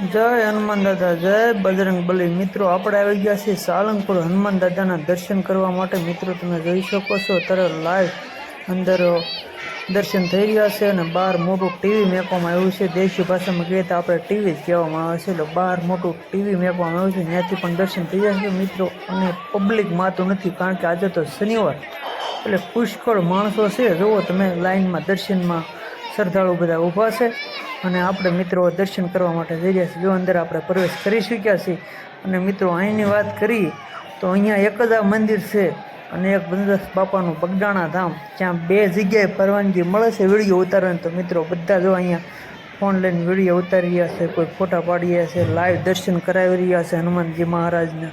જય હનુમાન દાદા, જય બજરંગ બલી. મિત્રો, આપણે આવી ગયા છીએ સાળંગપુર હનુમાન દાદાના દર્શન કરવા માટે. મિત્રો, તમે જોઈ શકો છો તરત લાઈવ અંદર દર્શન થઈ રહ્યા છે અને બહાર મોટું ટીવી મેકવામાં આવ્યું છે. દેશી ભાષામાં કહીએ તો આપણે ટીવી જ કહેવામાં આવે છે. એટલે બહાર મોટું ટીવી મેકવામાં આવ્યું છે. ત્યાંથી પણ દર્શન થઈ રહ્યા છે. મિત્રો, અને પબ્લિક માતું નથી, કારણ કે આજે તો શનિવાર. એટલે પુષ્કળ માણસો છે. જુઓ તમે લાઈનમાં દર્શનમાં શ્રદ્ધાળુ બધા ઊભા છે અને આપણે મિત્રો દર્શન કરવા માટે જઈ રહ્યા છીએ. જો અંદર આપણે પ્રવેશ કરી શક્યા છીએ અને મિત્રો અહીંની વાત કરીએ તો અહીંયા એક જ આ મંદિર છે અને એક બંદસ બાપાનું બગડાણા ધામ, જ્યાં બે જગ્યાએ પરવાનગી મળે છે વીડિયો ઉતારવાની. તો મિત્રો બધા જો અહીંયા ફોન લઈને વીડિયો ઉતારી રહ્યા છે, કોઈ ફોટા પાડી રહ્યા છે, લાઈવ દર્શન કરાવી રહ્યા છે હનુમાનજી મહારાજના.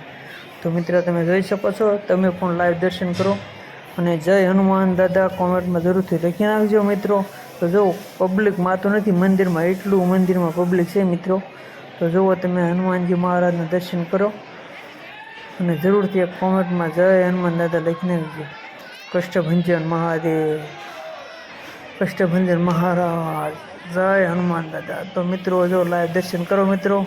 તો મિત્રો તમે જોઈ શકો છો, તમે પણ લાઈવ દર્શન કરો અને જય હનુમાન દાદા કોમેન્ટમાં જરૂરથી લખી નાખજો મિત્રો. તો જો પબ્લિક માતું નથી, મંદિરમાં એટલું મંદિરમાં પબ્લિક છે મિત્રો. તો જુઓ તમે હનુમાનજી મહારાજના દર્શન કરો. અને જરૂરથી એક કોમેન્ટમાં જય હનુમાન દાદા લખીને કષ્ટભંજન મહાદેવ, કષ્ટભંજન મહારાજ, જય હનુમાન દાદા. તો મિત્રો જો લાઈવ દર્શન કરો મિત્રો.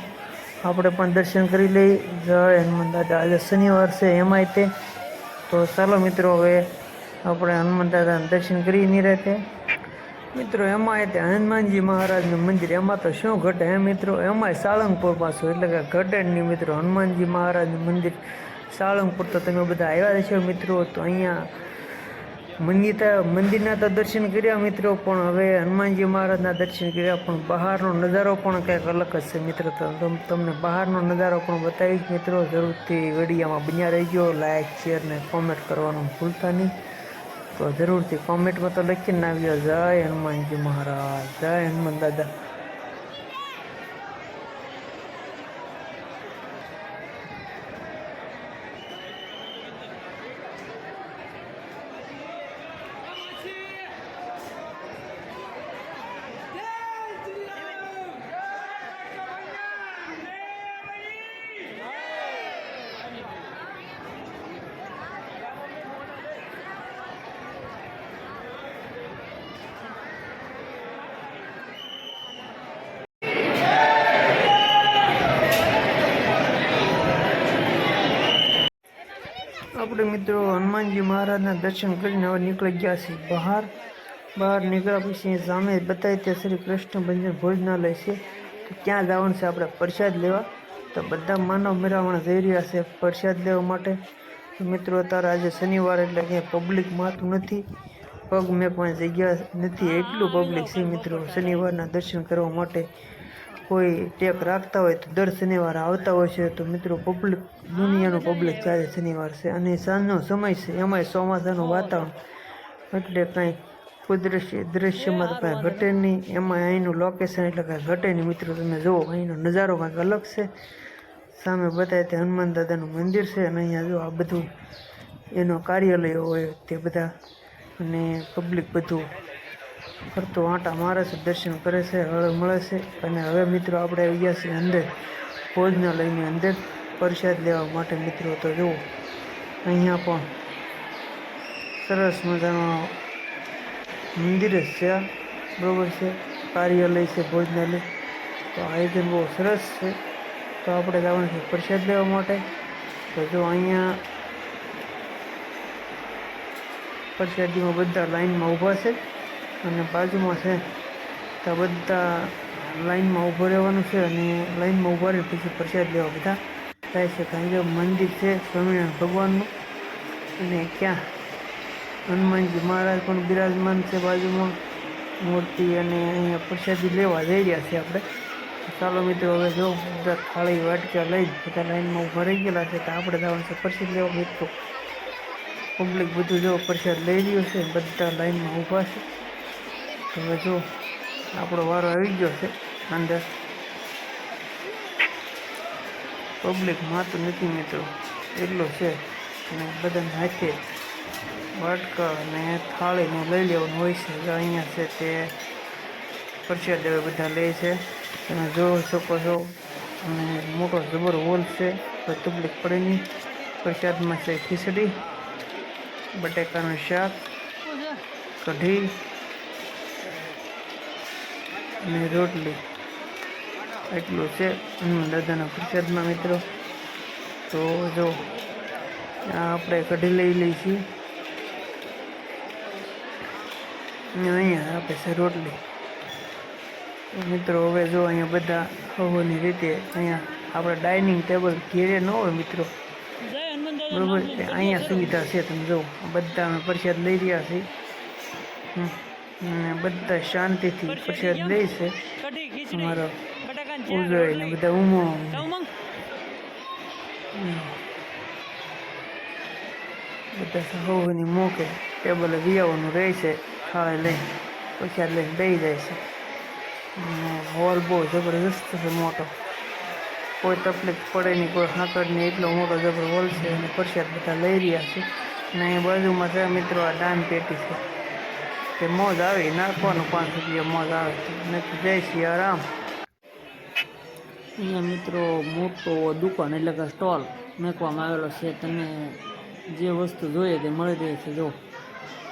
આપણે પણ દર્શન કરી લઈએ જય હનુમાન દાદા. આજે શનિવાર છે એમાંય તે. તો ચાલો મિત્રો હવે આપણે હનુમાન દાદાના દર્શન કરી નહીં રહેતે મિત્રો, એમાં તે હનુમાનજી મહારાજનું મંદિર, એમાં તો શું ઘટે હે મિત્રો? એમાંય સાળંગપુર પાછું એટલે કે ઘટે મિત્રો. હનુમાનજી મહારાજનું મંદિર, સાળંગપુર તો તમે બધા આવ્યા છો મિત્રો. તો અહીંયા મંદિર મંદિરના તો દર્શન કર્યા મિત્રો, પણ હવે હનુમાનજી મહારાજના દર્શન કર્યા, પણ બહારનો નજારો પણ કંઈક અલગ જ છે મિત્રો. તો તમ- તમને બહારનો નજારો પણ બતાવીશ મિત્રો. જરૂરથી વડીયામાં બન્યા રહેજો. લાઈક શેર ને કોમેન્ટ કરવાનું ભૂલતા નહીં. તો જરૂરથી કોમેન્ટમાં તો લખીને આવ્યો જય હનુમાનજી મહારાજ જય હનુમાન દાદા આપણે મિત્રો, હનુમાનજી મહારાજના દર્શન કરીને હવે નીકળી ગયા છીએ બહાર. બહાર નીકળ્યા પછી સામે બતાવી ત્યાં શ્રી કૃષ્ણ ભંજન ભોજનાલય છે. તો ત્યાં જવાનું છે આપણે પ્રસાદ લેવા? તો બધા માનવ મેળાવણ જઈ રહ્યા છે પ્રસાદ લેવા માટે. મિત્રો, અત્યારે આજે શનિવાર એટલે ક્યાંય પબ્લિક માતું નથી. પગ મેં પણ જગ્યા નથી. એટલું પબ્લિક છે મિત્રો, શનિવારના દર્શન કરવા માટે. કોઈ ટેક રાખતા હોય તો દર શનિવારે આવતા હોય છે. તો મિત્રો પબ્લિક દુનિયાનું પબ્લિક ચારે શનિવાર છે અને સાંજનો સમય છે, એમાંય ચોમાસાનું વાતાવરણ એટલે કાંઈ કુદરતી દૃશ્યમાં તો કાંઈ ઘટે નહીં. એમાં અહીંનું લોકેશન એટલે કાંઈ ઘટે નહીં. મિત્રો, તમે જુઓ, અહીંનો નજારો કાંઈક અલગ છે. સામે બતાવે તે હનુમાન દાદાનું મંદિર છે અને અહીંયા જો આ બધું એનો કાર્યાલય હોય તે બધા અને પબ્લિક બધું ફરતો આંટા મારે છે, દર્શન કરે છે, હળ મળે છે. અને હવે મિત્રો આપણે આવી ગયા છીએ અંદર, ભોજનાલયની અંદર પ્રસાદ લેવા માટે. મિત્રો, તો જુઓ, અહીંયા પણ સરસ મજાનો મંદિર જ છે. બરોબર છે, કાર્યાલય છે, ભોજનાલય. તો આયોજન બહુ સરસ છે. તો આપણે જવાનું છે પ્રસાદ લેવા માટે. તો જો અહીંયા પ્રસાદીમાં બધા લાઈનમાં ઊભા છે. અને બાજુમાં છે તો બધા લાઈનમાં ઊભું રહેવાનું છે અને લાઈનમાં ઊભા રહી પછી પ્રસાદ લેવા બધા. થાય છે કારણ કે મંદિર છે, સ્વામિનારાયણ ભગવાનનું. અને ક્યાં? હનુમાનજી મહારાજ પણ બિરાજમાન છે બાજુમાં. મૂર્તિ અને અહીંયા પ્રસાદી લેવા જઈ રહ્યા છે આપણે. ચાલો મિત્રો, હવે જો બધા થાળી, વાટકા લઈ બધા લાઈનમાં ઊભા રહી ગયેલા છે, તો આપણે જવાનું છે પ્રસાદ લેવા મિત્રો. પબ્લિક બધું જો પ્રસાદ લઈ રહ્યું છે, બધા લાઈનમાં ઊભા છે. હવે જો, આપણો વારો આવી ગયો છે, અંદર. પબ્લિક માતું નથી મિત્રો, એટલું છે. અને બધાને હાથે વાટકા અને થાળીને લઈ લેવાનું હોય છે. અહીંયા છે તે પ્રસાદ હવે બધા લે છે. તમે જોઈ શકો છો, અને મોટો જબર હોલ છે તકલીફ પડે નહીં. પ્રસાદમાં છે ખીચડી, બટેકાનું શાક, કઢી અને રોટલી. એટલું છે. દાદાના પ્રસાદમાં મિત્રો. તો જો આપણે કઢી લઈ લઈશું. અહીંયા આપે છે રોટલી. મિત્રો હવે જો અહીંયા બધા હવની રીતે અહીંયા આપણે ડાઇનિંગ ટેબલ ઘેરે ન હોય મિત્રો. બરોબર અહીંયા સુવિધા છે તમે જો બધા અમે પ્રસાદ લઈ રહ્યા છીએ હમ. અને બધા શાંતિથી પ્રસાદ લે છે. અમારો ઉદય બધા ઉમંગ બધા સહુની મોકે ટેબલે વિયાવાનું રહે છે. ખાવા લઈને પ્રસાદ લઈને બેસી જાય છે. હોલ બહુ જબરદસ્ત છે મોટો. કોઈ તકલીફ પડે નહીં કોઈ હાકડ નહીં એટલો મોટો જબર હોલ છે અને પ્રસાદ બધા લઈ રહ્યા છે. અને અહીંયા બાજુમાં છે મિત્રો આ દાન પેટી છે. તે મોજ આવી નાખવાનું પાંચ રૂપિયા મોજ આવે? નથી જય સિયારામ અહીંયા મિત્રો મોટો દુકાન એટલે કે સ્ટોલ મૂકવામાં આવેલો છે. તમે જે વસ્તુ જોઈએ તે મળી રહે છે. જો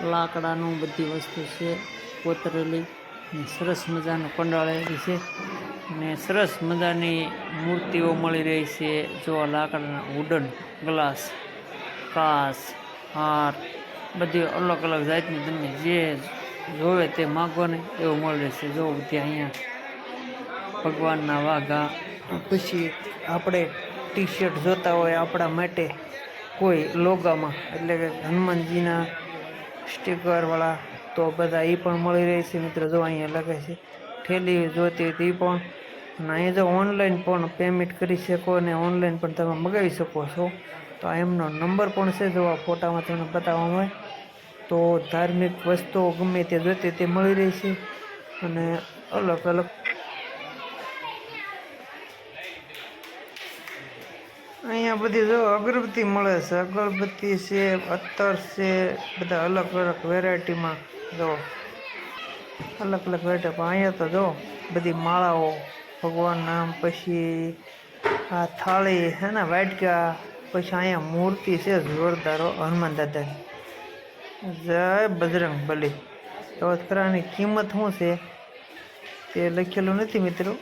લાકડાનું બધી વસ્તુ છે, કોતરેલી. સરસ મજાનું કંડાળેલી છે. ને સરસ મજાની મૂર્તિઓ મળી રહી છે. જો લાકડાના વુડન ગ્લાસ કાચ, હાર, બધી અલગ અલગ જાતની તમને જે જોવે તે માગો ને એવું મળી રહેશે. જો ત્યાં અહીંયા ભગવાનના વાઘા, પછી આપણે ટી શર્ટ જોતા હોય આપણા માટે કોઈ લોગામાં, એટલે કે હનુમાનજીના સ્ટીકરવાળા તો બધા એ પણ મળી રહે છે મિત્રો, જો અહીંયા લખે છે થેલી જોતી હોય તો એ પણ. અને અહીંયા જો ઓનલાઈન પણ પેમેન્ટ કરી શકો અને ઓનલાઈન પણ તમે મગાવી શકો છો. તો એમનો નંબર પણ છે, જો આ ફોટામાં તમને બતાવવામાં હોય તો ધાર્મિક વસ્તુઓ ગમે તે જોતી તે મળી રહી છે. અને અલગ અલગ અહીંયા બધી જો અગરબત્તી મળે છે. અગરબત્તી છે અત્તર છે, બધા અલગ અલગ વેરાયટીમાં જો અલગ અલગ વેરાયટી. પણ અહીંયા તો જો બધી માળાઓ, ભગવાન નામ પછી આ થાળી, હે ને, વાટકા, પછી અહીંયા મૂર્તિ છે જોરદારો હનુમાન દાદાની. જય બજરંગ બલી. ખરાની કિંમત શું છે? તે લખેલું નથી મિત્રો.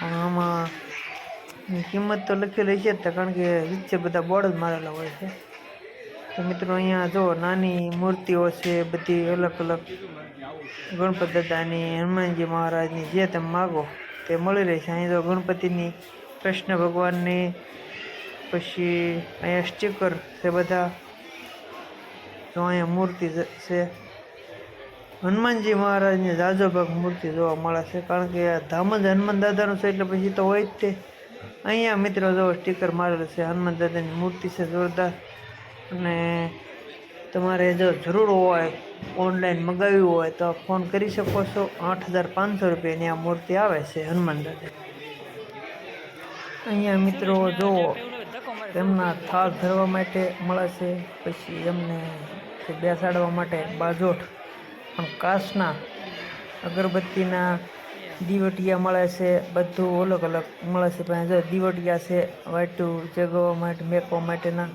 પણ આમાં કિંમત તો લખેલી છે કારણ કે નીચે બધા બોર્ડ જ મારેલા હોય છે. તો મિત્રો અહીંયા જો નાની મૂર્તિઓ છે, બધી અલગ અલગ. ગણપત દાદાની, હનુમાનજી મહારાજની જે તમે માગો તે મળી રહે છે અહીં તો ગણપતિની કૃષ્ણ ભગવાનની, પછી અહીંયા સ્ટીકર છે બધા. તો અહીંયા મૂર્તિ છે. હનુમાનજી મહારાજની જાજો ભાગ મૂર્તિ જોવા મળે છે, કારણ કે આ ધામ જ હનુમાન દાદાનું છે, એટલે પછી તો હોય જ તે. અહીંયા મિત્રો જો સ્ટીકર મારેલું છે, હનુમાન દાદાની મૂર્તિ છે જોરદાર. અને તમારે જો જરૂર હોય ઓનલાઈન મગાવ્યું હોય, તો ફોન કરી શકો છો. આઠ હજાર પાંચસો રૂપિયાની આ મૂર્તિ આવે છે હનુમાન દાદા અહીંયા મિત્રો જુઓ. તેમના થાળ ધરવા માટે મળે છે, પછી એમને બેસાડવા માટે બાજોઠ પણ કાચના અગરબત્તીના દીવટિયા મળે છે, બધું અલગ અલગ મળે છે. પણ જો દીવટિયા છે વાટું જગવા માટે, મેકવા માટેના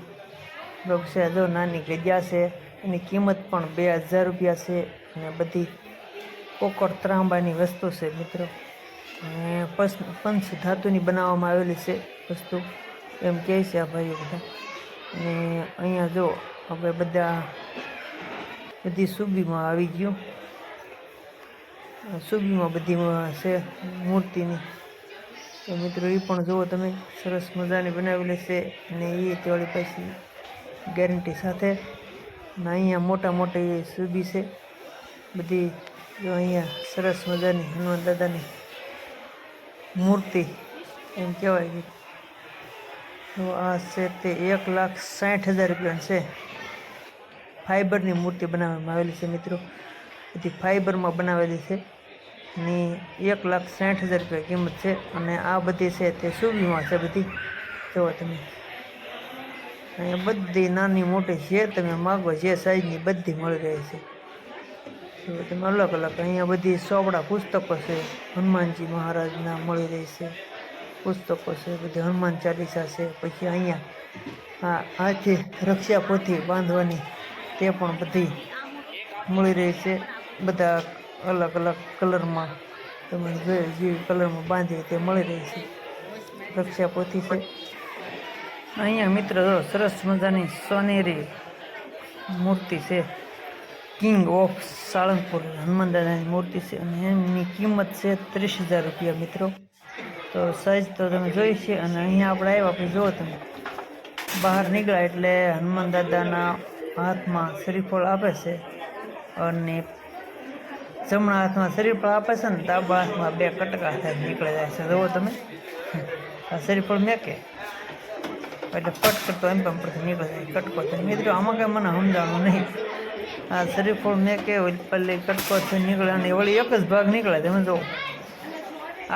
લોક છે. જો નાની ગજ્યા છે, એની કિંમત પણ બે હજાર રૂપિયા છે અને બધી કોકર ત્રાંબાની વસ્તુ છે, મિત્રો. અને પંચ ધાતુની બનાવવામાં આવેલી છે વસ્તુ. એમ કહે છે આ ભાઈઓ બધા. અને અહીંયા જો આપણે બધા બધી સુબીમાં આવી ગયું. સુબીમાં બધી છે મૂર્તિની. તો મિત્રો એ પણ જુઓ તમે, સરસ મજાની બનાવેલી છે અને એ તેવાળી પાછી ગેરંટી સાથે. અને અહીંયા મોટા મોટી સુબી છે. બધી જો અહીંયા સરસ મજાની હનુમાન દાદાની મૂર્તિ એમ કહેવાય કે તો આ છે તે એક લાખ સાઠ હજાર રૂપિયા છે. ફાઈબરની મૂર્તિ બનાવવામાં આવેલી છે મિત્રો. બધી ફાઈબરમાં બનાવેલી છે. ને એક લાખ સાઠ હજાર રૂપિયા કિંમત છે અને આ બધી છે તે સુબીમાં છે બધી. જુઓ તમે અહીંયા બધી નાની મોટી જે તમે માગો જે સાઈઝની બધી મળી રહી છે. તમે અલગ અલગ અહીંયા બધી સોપડા પુસ્તકો છે, હનુમાનજી મહારાજના મળી રહી છે. પુસ્તકો છે, બધી હનુમાન ચાલીસા છે, પછી અહીંયા આ હાથી રક્ષા પોથી બાંધવાની તે પણ બધી મળી રહી છે. બધા અલગ અલગ કલરમાં તમે જે કલરમાં બાંધીએ તે મળી રહી છે. રક્ષા પોથી છે. અહીંયા મિત્ર સરસ મજાની સોનેરી મૂર્તિ છે. કિંગ ઓફ સાળંગપુર હનુમાન દાદાની મૂર્તિ છે અને એમની કિંમત છે ત્રીસ હજાર રૂપિયા મિત્રો. તો સાઈઝ તો તમે જોઈ છે અને અહીંયા આપણે આવ્યા પછી જુઓ તમે બહાર નીકળ્યા એટલે હનુમાન દાદાના હાથમાં શ્રીફળ આપે છે અને જમણા હાથમાં શ્રીફળ આપે છે ને ડાબા હાથમાં બે કટકા થાય નીકળી જાય છે. જુઓ તમે. આ શ્રીફળ મેકે. એટલે કટ કરતો એમ પણ પરથી નીકળી જાય. કટકો થાય. મિત્રો, આમાં કાંઈ મને સમજાણું નહીં. આ શ્રીફળ મેકે પલ્લી કટકો થઈ નીકળે અને વળી એક જ ભાગ નીકળે. તમે જુઓ.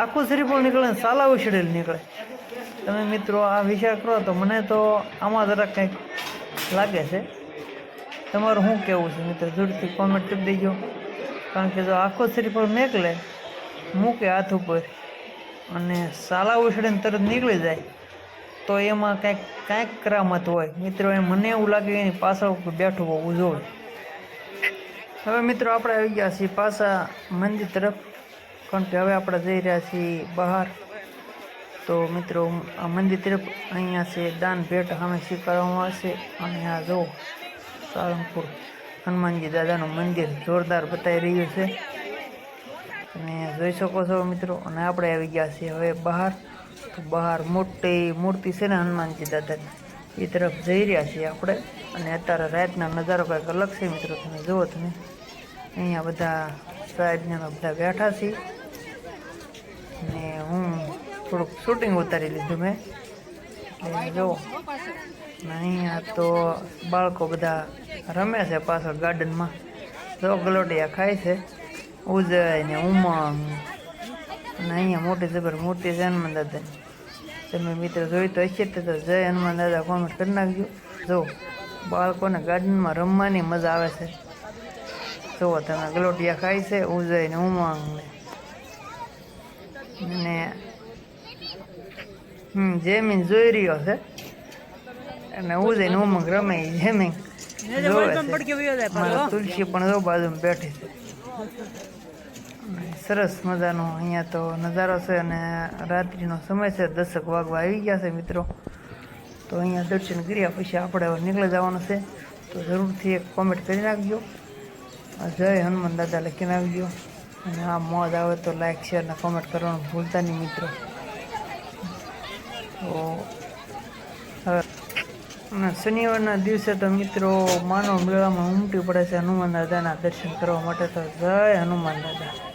આખું શ્રીફળ નીકળે ને સાલા ઉછળેલ નીકળે. તમે મિત્રો આ વિચાર કરો તો મને તો આમાં જરાક કંઈક લાગે છે. તમારું શું કહેવું છે મિત્રો? જોરથી કોમેન્ટ કરી દેજો. કારણ કે જો આખો શ્રીફળ મેકલે, મૂકે હાથ ઉપર અને સાલા ઉછળીને તરત નીકળી જાય, તો એમાં કાંઈક કાંઈક કરામત હોય. મિત્રો, એ મને એવું લાગે એની પાછળ બેઠું હોવું જોઈએ. હવે મિત્રો, આપણે આવી ગયા છીએ પાછા મંદિર તરફ. કારણ કે હવે આપણે જઈ રહ્યા છીએ બહાર. તો મિત્રો, આ મંદિર તરફ અહીંયા છે, દાન ભેટ સામે સ્વીકારવામાં આવશે અને આ જો સાળંગપુર હનુમાનજી દાદાનું મંદિર જોરદાર બતાવી રહ્યું છે. તમે જોઈ શકો છો મિત્રો, અને આપણે આવી ગયા છીએ હવે બહાર. તો બહાર મોટી મૂર્તિ છે ને હનુમાનજી દાદાની. એ તરફ જઈ રહ્યા છીએ આપણે. અને અત્યારે રાતના નજારો કંઈક અલગ છે મિત્રો, તમે જુઓ તમે. અહીંયા બધા સાહેબને બધા બેઠા છીએ. ને હું થોડુંક શૂટિંગ ઉતારી લીધું મેં. એટલે જો અહીંયા તો બાળકો બધા રમે છે પાછળ ગાર્ડનમાં. જો ગલોટિયા ખાય છે ઉજય ને ઉમંગ. અને અહીંયા મોટી જબર મૂર્તિ છે હનુમાન દાદાની. તમે મિત્રો જોઈ તો હશે તો જય હનુમાન દાદા કોમેન્ટ કરી નાખજો. જો, બાળકોને ગાર્ડનમાં રમવાની મજા આવે છે. જુઓ તમે ગલોટિયા ખાય છે ઉજય ને ઉમંગ ને. ને હમ જેમીન જોઈ રહ્યો છે અને ઉજય ને. ઉમંગ રમે જેમીન તુલસી પણ જો બાજુ બેઠી છે. સરસ મજાનો અહીંયા તો નજારો છે અને રાત્રિનો સમય છે દસક વાગવા આવી ગયા છે મિત્રો. તો અહીંયા દર્શન કર્યા પછી આપણે હવે નીકળી જવાનું છે. તો જરૂરથી એક કોમેન્ટ કરી નાખજો. જય હનુમાન દાદા લખીને આવજો. અને આ મોજ આવે તો લાઈક શેર અને કોમેન્ટ કરવાનું ભૂલતા નહીં મિત્રો. તો અને શનિવારના દિવસે તો મિત્રો માનવ મેળામાં ઉમટી પડે છે હનુમાન દાદાના દર્શન કરવા માટે તો જય હનુમાન દાદા.